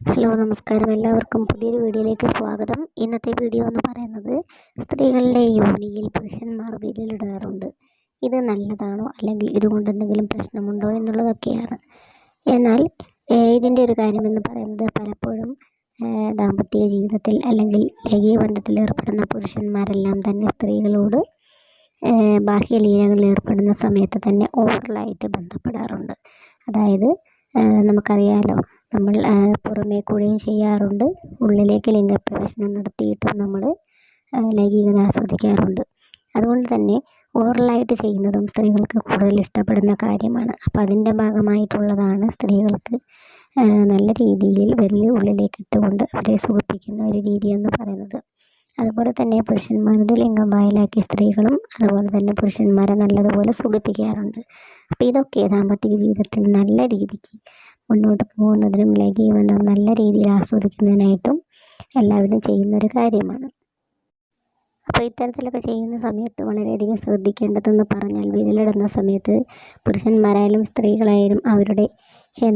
Hello നമസ്കാരം. എല്ലാവർക്കും പുതിയൊരു വീഡിയോയിലേക്ക് സ്വാഗതം. ഇന്നത്തെ വീഡിയോ എന്ന് പറയുന്നത് സ്ത്രീകളുടെ യോനിയിൽ പുരുഷന്മാർ വിരലിടാറുണ്ട് ഇത് നല്ലതാണോ? അല്ലെങ്കിൽ ഇതുകൊണ്ട് എന്തെങ്കിലും പ്രശ്നമുണ്ടോ എന്നുള്ളതൊക്കെയാണ്. എന്നാൽ ഇതിന്റെ ഒരു കാര്യമെന്ന് പറയുന്നത് പലപ്പോഴും ദാമ്പത്യ ജീവിതത്തിൽ അല്ലെങ്കിൽ ലൈംഗിക ബന്ധത്തിൽ ഏർപ്പെടുന്ന പുരുഷന്മാരെല്ലാം തന്നെ സ്ത്രീകളോട് ബാഹ്യ ലീലകളിൽ ഏർപ്പെടുന്ന സമയത്ത് തന്നെ ഓവറലായിട്ട് ബന്ധപ്പെടാറുണ്ട്. അതായത് നമുക്കറിയാലോ നമ്മൾ പുറമേ കൂടെയും ചെയ്യാറുണ്ട്. ഉള്ളിലേക്ക് ലിംഗപ്രവേശനം നടത്തിയിട്ടും നമ്മൾ ലൈംഗികത ആസ്വദിക്കാറുണ്ട്. അതുകൊണ്ട് തന്നെ ഓറലായിട്ട് ചെയ്യുന്നതും സ്ത്രീകൾക്ക് കൂടുതൽ ഇഷ്ടപ്പെടുന്ന കാര്യമാണ്. അപ്പോൾ അതിന്റെ ഭാഗമായിട്ടുള്ളതാണ് സ്ത്രീകൾക്ക് നല്ല രീതിയിൽ വലിയ ഉള്ളിലേക്ക് ഇട്ടുകൊണ്ട് അവരെ സുഖിപ്പിക്കുന്ന ഒരു രീതി എന്ന് പറയുന്നത്. അതുപോലെ തന്നെ പുരുഷന്മാരുടെ ലിംഗം വായിലാക്കി സ്ത്രീകളും അതുപോലെ തന്നെ പുരുഷന്മാരെ നല്ലതുപോലെ സുഖിപ്പിക്കാറുണ്ട്. അപ്പോൾ ഇതൊക്കെ ദാമ്പത്യ ജീവിതത്തിൽ നല്ല രീതിക്ക് മുന്നോട്ട് പോകുന്നതിനും ലഘീവനം നല്ല രീതിയിൽ ആസ്വദിക്കുന്നതിനായിട്ടും എല്ലാവരും ചെയ്യുന്നൊരു കാര്യമാണ്. അപ്പോൾ ഇത്തരത്തിലൊക്കെ ചെയ്യുന്ന സമയത്ത് വളരെയധികം ശ്രദ്ധിക്കേണ്ടതെന്ന് പറഞ്ഞാൽ വിരലിടുന്ന സമയത്ത് പുരുഷന്മാരായാലും സ്ത്രീകളായാലും അവരുടെ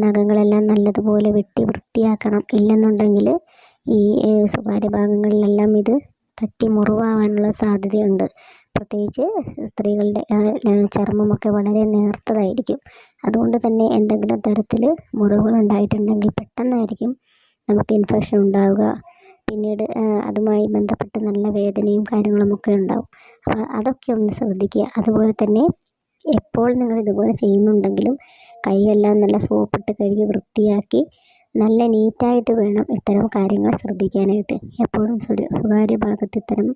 നഖങ്ങളെല്ലാം നല്ലതുപോലെ വെട്ടി വൃത്തിയാക്കണം. ഇല്ലെന്നുണ്ടെങ്കിൽ ഈ സ്വകാര്യ ഭാഗങ്ങളിലെല്ലാം ഇത് തട്ടി മുറിവാകാനുള്ള സാധ്യതയുണ്ട്. പ്രത്യേകിച്ച് സ്ത്രീകളുടെ ചർമ്മമൊക്കെ വളരെ നേർത്തതായിരിക്കും. അതുകൊണ്ട് തന്നെ എന്തെങ്കിലും തരത്തിൽ മുറിവുകൾ ഉണ്ടായിട്ടുണ്ടെങ്കിൽ പെട്ടെന്നായിരിക്കും നമുക്ക് ഇൻഫെക്ഷൻ ഉണ്ടാവുക. പിന്നീട് അതുമായി ബന്ധപ്പെട്ട് നല്ല വേദനയും കാര്യങ്ങളുമൊക്കെ ഉണ്ടാവും. അപ്പോൾ അതൊക്കെ ഒന്ന് ശ്രദ്ധിക്കുക. അതുപോലെ തന്നെ എപ്പോൾ നിങ്ങൾ ഇതുപോലെ ചെയ്യുന്നുണ്ടെങ്കിലും കൈയെല്ലാം നല്ല സോപ്പിട്ട് കഴുകി വൃത്തിയാക്കി നല്ല നീറ്റായിട്ട് വേണം ഇത്തരം കാര്യങ്ങൾ ശ്രദ്ധിക്കാനായിട്ട്. എപ്പോഴും സ്വകാര്യ ഭാഗത്ത് ഇത്തരം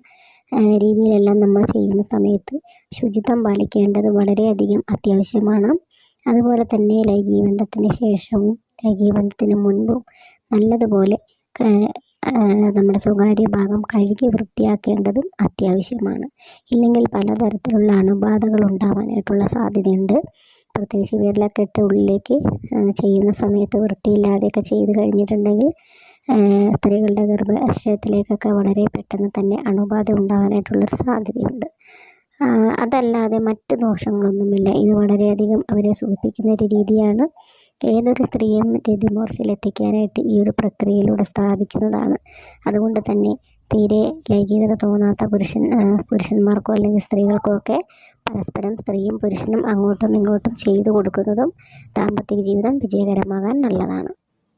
രീതിയിലെല്ലാം നമ്മൾ ചെയ്യുന്ന സമയത്ത് ശുചിത്വം പാലിക്കേണ്ടത് വളരെയധികം അത്യാവശ്യമാണ്. അതുപോലെ തന്നെ ലൈംഗിക ബന്ധത്തിന് ശേഷവും ലൈംഗിക ബന്ധത്തിന് മുൻപും നല്ലതുപോലെ നമ്മുടെ സ്വകാര്യ ഭാഗം കഴുകി വൃത്തിയാക്കേണ്ടതും അത്യാവശ്യമാണ്. ഇല്ലെങ്കിൽ പലതരത്തിലുള്ള അണുബാധകൾ ഉണ്ടാവാനായിട്ടുള്ള സാധ്യതയുണ്ട്. പ്രത്യേകിച്ച് വിരലൊക്കെ ഇട്ട് ഉള്ളിലേക്ക് ചെയ്യുന്ന സമയത്ത് വൃത്തിയില്ലാതെയൊക്കെ ചെയ്ത് കഴിഞ്ഞിട്ടുണ്ടെങ്കിൽ സ്ത്രീകളുടെ ഗർഭാശയത്തിലേക്കൊക്കെ വളരെ പെട്ടെന്ന് തന്നെ അണുബാധ ഉണ്ടാകാനായിട്ടുള്ളൊരു സാധ്യതയുണ്ട്. അതല്ലാതെ മറ്റ് ദോഷങ്ങളൊന്നുമില്ല. ഇത് വളരെയധികം അവരെ സൂചിപ്പിക്കുന്ന ഒരു രീതിയാണ്. ഏതൊരു സ്ത്രീയും രതിമൂർച്ചയിൽ എത്തിക്കാനായിട്ട് ഈ ഒരു പ്രക്രിയയിലൂടെ സാധിക്കുന്നതാണ്. അതുകൊണ്ട് തന്നെ തീരെ ലൈംഗികത തോന്നാത്ത പുരുഷൻ പുരുഷന്മാർക്കോ അല്ലെങ്കിൽ സ്ത്രീകൾക്കോ ഒക്കെ പരസ്പരം സ്ത്രീയും പുരുഷനും അങ്ങോട്ടും ഇങ്ങോട്ടും ചെയ്തു കൊടുക്കുന്നതും ദാമ്പത്യ ജീവിതം വിജയകരമാകാൻ നല്ലതാണ്.